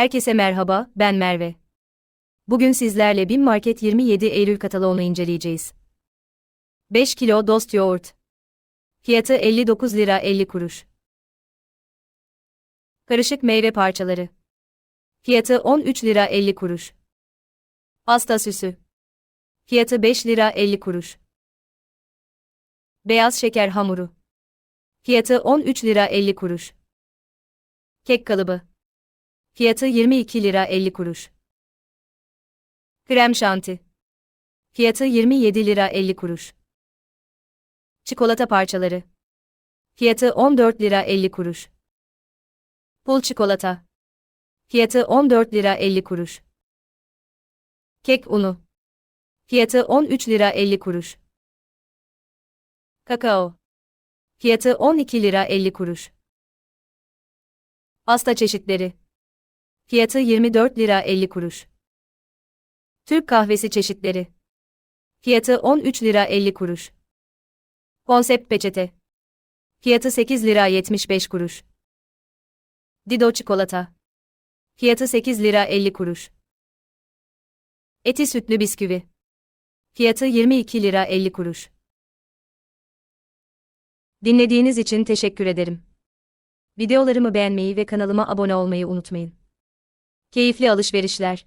Herkese merhaba, ben Merve. Bugün sizlerle BİM Market 27 Eylül kataloğunu inceleyeceğiz. 5 kilo dost yoğurt. Fiyatı 59 lira 50 kuruş. Karışık meyve parçaları. Fiyatı 13 lira 50 kuruş. Pasta süsü. Fiyatı 5 lira 50 kuruş. Beyaz şeker hamuru. Fiyatı 13 lira 50 kuruş. Kek kalıbı. Fiyatı 22 lira 50 kuruş. Krem şanti. Fiyatı 27 lira 50 kuruş. Çikolata parçaları. Fiyatı 14 lira 50 kuruş. Pul çikolata. Fiyatı 14 lira 50 kuruş. Kek unu. Fiyatı 13 lira 50 kuruş. Kakao. Fiyatı 12 lira 50 kuruş. Pasta çeşitleri. Fiyatı 24 lira 50 kuruş. Türk kahvesi çeşitleri. Fiyatı 13 lira 50 kuruş. Konsept peçete. Fiyatı 8 lira 75 kuruş. Dido çikolata. Fiyatı 8 lira 50 kuruş. Eti sütlü bisküvi. Fiyatı 22 lira 50 kuruş. Dinlediğiniz için teşekkür ederim. Videolarımı beğenmeyi ve kanalıma abone olmayı unutmayın. Keyifli alışverişler.